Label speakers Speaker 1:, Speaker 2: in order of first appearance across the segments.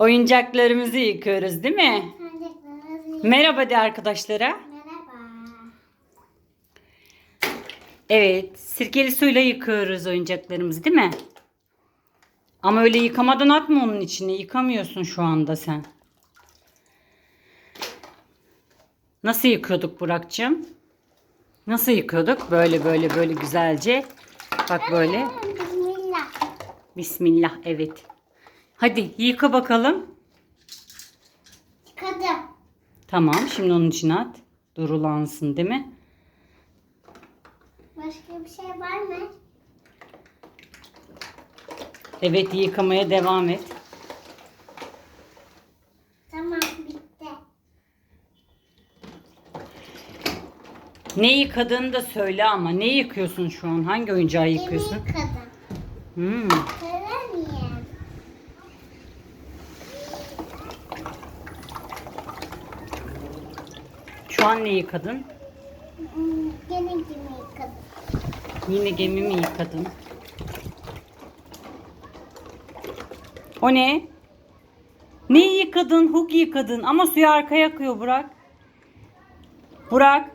Speaker 1: Oyuncaklarımızı yıkıyoruz değil mi?
Speaker 2: Oyuncaklarımız
Speaker 1: Merhaba de arkadaşlara.
Speaker 2: Merhaba.
Speaker 1: Evet, sirkeli suyla yıkıyoruz oyuncaklarımızı değil mi? Ama öyle yıkamadan atma onun içine. Yıkamıyorsun şu anda sen. Nasıl yıkıyorduk Burak'cığım? Nasıl yıkıyorduk? Böyle böyle böyle güzelce. Bak böyle.
Speaker 2: Bismillah.
Speaker 1: Bismillah evet. Hadi yıka bakalım.
Speaker 2: Çıkadım.
Speaker 1: Tamam şimdi onun içine at. Durulansın değil mi?
Speaker 2: Başka bir şey var mı?
Speaker 1: Evet yıkamaya devam et.
Speaker 2: Tamam bitti.
Speaker 1: Ne yıkadığını da söyle ama. Ne yıkıyorsun şu an? Hangi oyuncağı yıkıyorsun?
Speaker 2: Yemin kadın.
Speaker 1: Hmm. Ne yıkadın?
Speaker 2: Gene gibi kadın.
Speaker 1: Yine gemi mi yıkadın? O ne? Ne yıkadın? Hook yıkadın ama suyu arkaya akıyor Burak. Burak.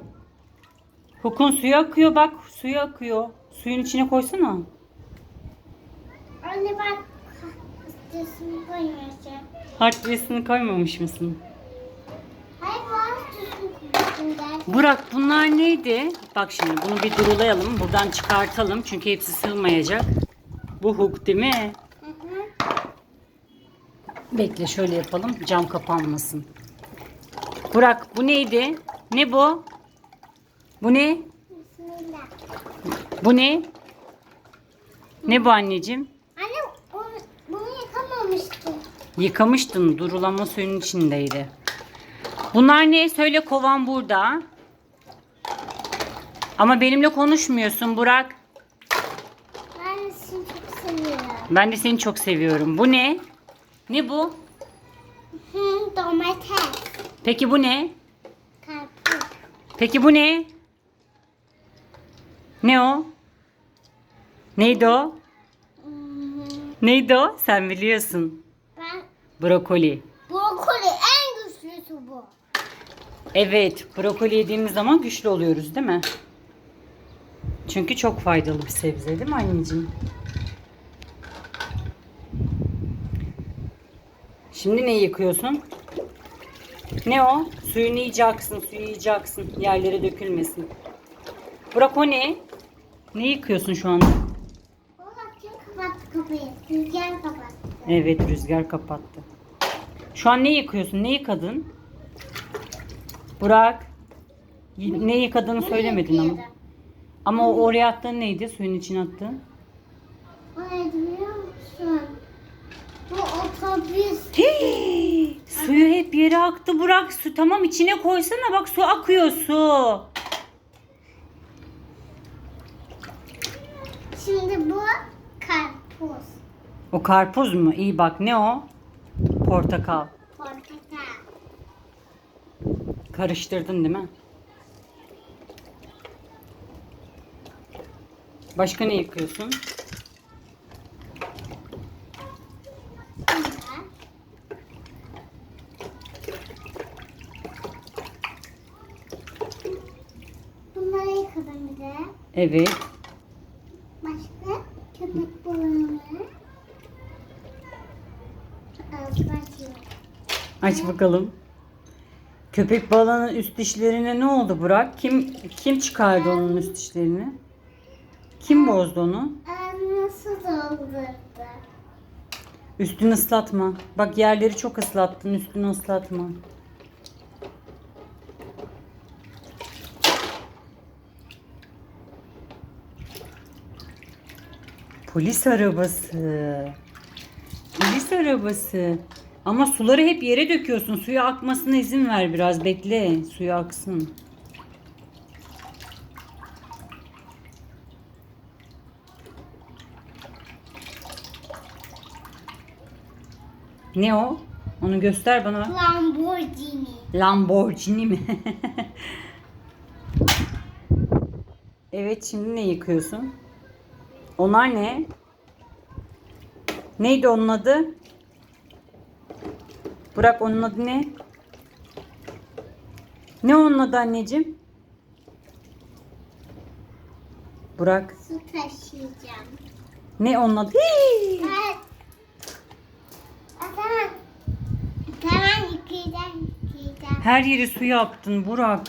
Speaker 1: Hook'un suyu akıyor bak. Suyu akıyor. Suyun içine koysana.
Speaker 2: Anne bak. Üstüsünü koymayacağım.
Speaker 1: Hard disk'ini koymamış mısın?
Speaker 2: Hayır var üstüsünü koymayacağım derken.
Speaker 1: Burak bunlar neydi? Bak şimdi bunu bir durulayalım. Buradan çıkartalım. Çünkü hepsi sığmayacak. Bu hook değil mi?
Speaker 2: Hı hı.
Speaker 1: Bekle şöyle yapalım. Cam kapanmasın. Burak bu neydi? Ne bu? Bu ne?
Speaker 2: Bismillah.
Speaker 1: Bu ne? Ne bu anneciğim?
Speaker 2: Anne bunu yıkamamıştım.
Speaker 1: Yıkamıştın. Durulama suyun içindeydi. Bunlar ne? Söyle kovan burada. Ama benimle konuşmuyorsun Burak.
Speaker 2: Ben seni çok seviyorum.
Speaker 1: Ben de seni çok seviyorum. Bu ne? Ne bu?
Speaker 2: Hı, domates.
Speaker 1: Peki bu ne?
Speaker 2: Karpuz.
Speaker 1: Peki bu ne? Ne o? Neydi o?
Speaker 2: Hmm,
Speaker 1: Neydi o? Sen biliyorsun.
Speaker 2: Ben
Speaker 1: Brokoli.
Speaker 2: brokoli en güçlüsü bu.
Speaker 1: Evet, brokoli yediğimiz zaman güçlü oluyoruz değil mi? Çünkü çok faydalı bir sebze değil mi anneciğim? Şimdi ne yıkıyorsun? Ne o? Suyunu yiyeceksin, suyu yiyeceksin. Yerlere dökülmesin. Burak o ne? Ne yıkıyorsun şu anda?
Speaker 2: Oğlum kim kapattı kapıyı? Rüzgar kapattı.
Speaker 1: Evet, rüzgar kapattı. Şu an ne yıkıyorsun? Ne yıkadın? Burak. Ne yıkadığını söylemedin ama. Ama o oraya attığın neydi? Suyun içine attığın.
Speaker 2: O neydi biliyor musun? Bu otobüs.
Speaker 1: Hii, suyu hep yere aktı Burak. Su tamam içine koysana bak su akıyor su.
Speaker 2: Şimdi bu karpuz.
Speaker 1: O karpuz mu? İyi bak ne o? Portakal.
Speaker 2: Portakal.
Speaker 1: Karıştırdın değil mi? Başka ne yıkıyorsun?
Speaker 2: Bunlar. Bunları yıkadım bir de.
Speaker 1: Evet.
Speaker 2: Başka köpek açıyorum.
Speaker 1: Aç bakalım. Köpek balığının üst dişlerine ne oldu Burak? Kim kim çıkardı onun üst dişlerini? Kim bozdu onu?
Speaker 2: Su doldurdu.
Speaker 1: Üstünü ıslatma. Bak yerleri çok ıslattın. Üstünü ıslatma. Polis arabası. Polis arabası. Ama suları hep yere döküyorsun. Suyu akmasına izin ver biraz. Bekle. Suyu aksın. Ne o? Onu göster bana.
Speaker 2: Lamborghini.
Speaker 1: Lamborghini mi? evet şimdi ne yıkıyorsun? Onlar ne? Neydi onun adı? Burak onun adı ne? Ne onun adı anneciğim? Burak.
Speaker 2: Su taşıyacağım.
Speaker 1: Ne onun adı? Hii!
Speaker 2: Evet.
Speaker 1: Her yeri su yaptın Burak.